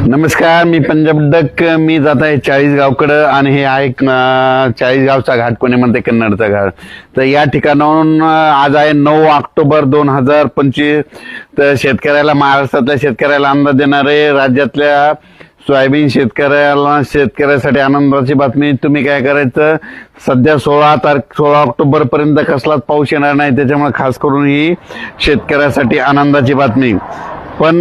नमस्कार मी पंजाब डक मी जात आहे चाळीस गावकडं आणि हे आहे चाळीसगावचा घाट कोणी म्हणते कन्नडचा घाट. तर या ठिकाणाहून आज आहे नऊ ऑक्टोबर दोन हजार पंचवीस. तर शेतकऱ्याला महाराष्ट्रातल्या शेतकऱ्याला अंदाज देणारे राज्यातल्या सोयाबीन शेतकऱ्याला शेतकऱ्यासाठी आनंदाची बातमी. तुम्ही काय करायचं? सध्या सोळा तारख सोळा ऑक्टोबर पर्यंत कसलाच पाऊस येणार नाही. त्याच्यामुळे खास करून ही शेतकऱ्यासाठी आनंदाची बातमी. पण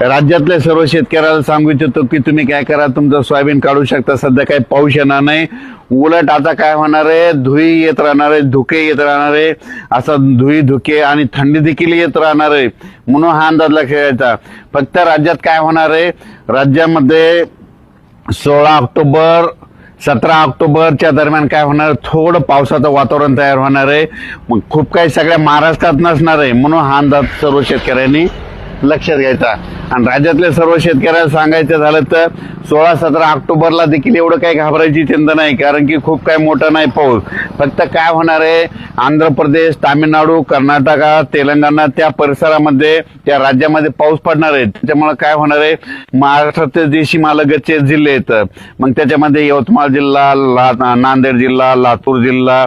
राज्यातल्या सर्व शेतकऱ्याला सांगू इच्छितो की तुम्ही काय करा तुमचं सोयाबीन काढू शकता. सध्या काही पाऊस येणार नाही. उलट आता काय होणार आहे? धुई येत राहणार आहे धुके येत राहणार आहे. असा धुई धुके आणि थंडी देखील येत राहणार आहे. म्हणून हा अंदाज लक्षात घ्यायचा. फक्त राज्यात काय होणार आहे? राज्यामध्ये सोळा ऑक्टोबर सतरा ऑक्टोबरच्या दरम्यान काय होणार? थोडं पावसाचं वातावरण तयार होणार आहे. मग खूप काही सगळ्या महाराष्ट्रात नसणार आहे. म्हणून हा अंदाज सर्व शेतकऱ्यांनी लक्षात घ्यायचा. आणि राज्यातल्या सर्व शेतकऱ्याला सांगायचं झालं तर सोळा सतरा ऑक्टोबरला देखील एवढं काही घाबरायची चिंता नाही कारण की खूप काही मोठा नाही पाऊस. फक्त काय होणार आहे आंध्र प्रदेश तामिळनाडू कर्नाटका तेलंगणा त्या परिसरामध्ये त्या राज्यामध्ये पाऊस पडणार आहे. त्याच्यामुळे काय होणार आहे महाराष्ट्राचे जे सीमालगतचे जिल्हे आहेत मग त्याच्यामध्ये यवतमाळ जिल्हा ला नांदेड जिल्हा लातूर जिल्हा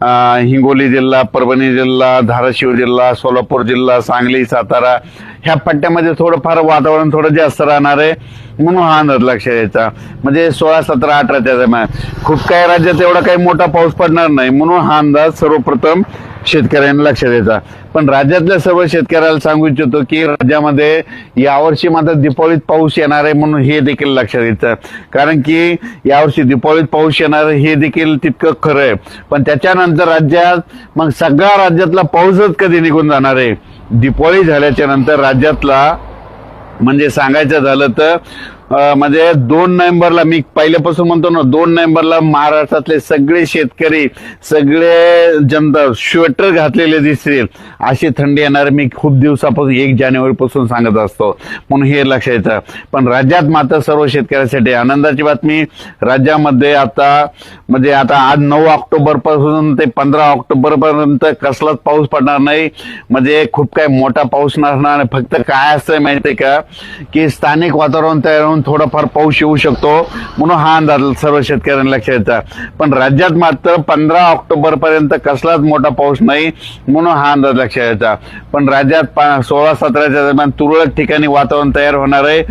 हिंगोली जिल्हा परभणी जिल्हा धाराशिव जिल्हा सोलापूर जिल्हा सांगली सातारा ह्या पट्ट्यामध्ये थोडंफार वातावरण थोडं जास्त राहणार आहे म्हणून हा अंदाज लक्षात यायचा. म्हणजे सोळा सतरा अठराच्या दरम्यान खूप काही राज्यात एवढा काही मोठा पाऊस पडणार नाही म्हणून हा अंदाज सर्वप्रथम शेतकऱ्यांनी लक्ष द्यायचा. पण राज्यातल्या सर्व शेतकऱ्याला सांगू इच्छितो की राज्यामध्ये यावर्षी मात्र दीपावलीत पाऊस येणार आहे म्हणून हे देखील लक्षात घ्यायचं कारण की यावर्षी दीपावलीत पाऊस येणार आहे हे देखील तितकं खरं आहे. पण त्याच्यानंतर राज्यात मग सगळ्या राज्यातला पाऊसच कधी निघून जाणार आहे? दीपावली झाल्याच्यानंतर राज्यातला म्हणजे सांगायचं झालं तर म्हणजे दोन नोव्हेंबरला मी पहिल्यापासून म्हणतो ना दोन नोव्हेंबरला महाराष्ट्रातले सगळे शेतकरी सगळे जनता स्वेटर घातलेले दिसतील. अशी थंडी येणार मी खूप दिवसापासून एक जानेवारीपासून सांगत असतो. म्हणून हे लक्षात येतं. पण राज्यात मात्र सर्व शेतकऱ्यांसाठी आनंदाची बातमी राज्यामध्ये आता म्हणजे आता आज नऊ ऑक्टोबरपासून ते पंधरा ऑक्टोबरपर्यंत कसलाच पाऊस पडणार नाही. म्हणजे खूप काही मोठा पाऊस नसणार फक्त काय असतं आहे का? की स्थानिक वातावरण तयार होऊन थोडाफार पाऊस येऊ शकतो म्हणून हा अंदाज सर्व शेतकऱ्यांना लक्षात पण राज्यात मात्र पंधरा ऑक्टोबर पर्यंत कसलाच मोठा पाऊस नाही म्हणून हा अंदाज लक्षात यायचा पण राज्यात पा- सोळा सतराच्या दरम्यान तुरळक ठिकाणी वातावरण तयार होणार आहे.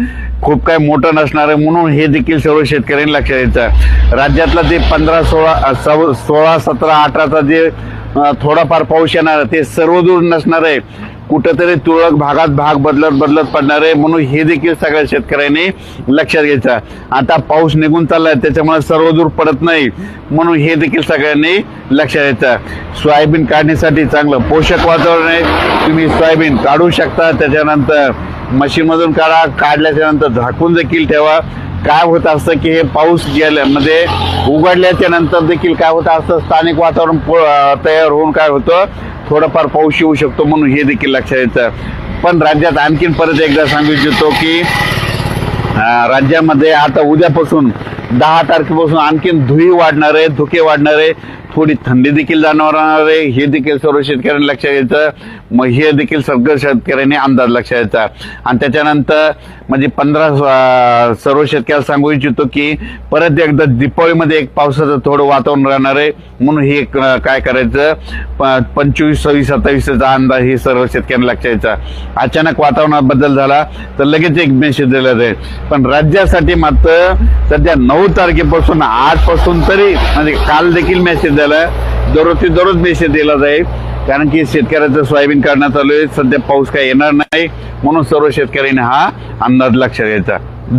खूप काही मोठं नसणार आहे म्हणून हे देखील सर्व शेतकऱ्यांनी लक्षात यायचं राज्यातला ते पंधरा सोळा सव- सोळा सतरा अठराचा जे थोडाफार पाऊस येणार आहे, ते सर्व दूर नसणार आहे. कुठंतरी तुरळक भागात भाग बदलत बदलत पडणार आहे. म्हणून हे देखील सगळ्या शेतकऱ्यांनी लक्षात घ्यायचं. आता पाऊस निघून चाललाय त्याच्यामुळे सर्व दूर पडत नाही. म्हणून हे देखील सगळ्यांनी लक्षात घ्यायचं. सोयाबीन काढण्यासाठी चांगलं पोषक वातावरण आहे. तुम्ही सोयाबीन काढू शकता. त्याच्यानंतर मशीनमधून काढा. काढल्याच्यानंतर झाकून देखील ठेवा. काय होत असतं की हे पाऊस गेल्यामध्ये म्हणजे उघडल्याच्या नंतर देखील काय होत असतं? स्थानिक वातावरण तयार होऊन काय होतं? थोडंफार पाऊस येऊ शकतो म्हणून हे देखील लक्षात येतं. पण राज्यात आणखीन परत एकदा सांगू इच्छितो की राज्यामध्ये आता उद्यापासून दहा तारखेपासून आणखीन धुई वाढणार आहे धुके वाढणार आहे. थोडी थंडी देखील जाणवणार आहे. हे देखील सर्व शेतकऱ्यांनी लक्षात घ्यायचं मग हे देखील सगळं शेतकऱ्यांनी अंदाज लक्षात घ्यायचा आणि त्याच्यानंतर म्हणजे पंधरा सर्व शेतकऱ्याला सांगू इच्छितो की परत एकदा दीपावलीमध्ये एक पावसाचं थोडं वातावरण राहणार आहे. म्हणून हे काय करायचं? प- पंचवीस सव्वीस सत्तावीसचा अंदाज हे सर्व शेतकऱ्यांना लक्षात यायचा अचानक वातावरणात बदल झाला तर लगेच एक मेसेज दिला जाईल. पण राज्यासाठी मात्र सध्या नऊ तारखेपासून आजपासून तरी म्हणजे काल देखील मेसेज दिला दररोज ते दररोज मेसेज दिला जाईल. कारण की शेतकऱ्याचं सोयाबीन काढण्यात आलोय सध्या पाऊस काही येणार नाही. म्हणून सर्व शेतकऱ्यांनी हा अंदाज लक्षात घ्यायचा.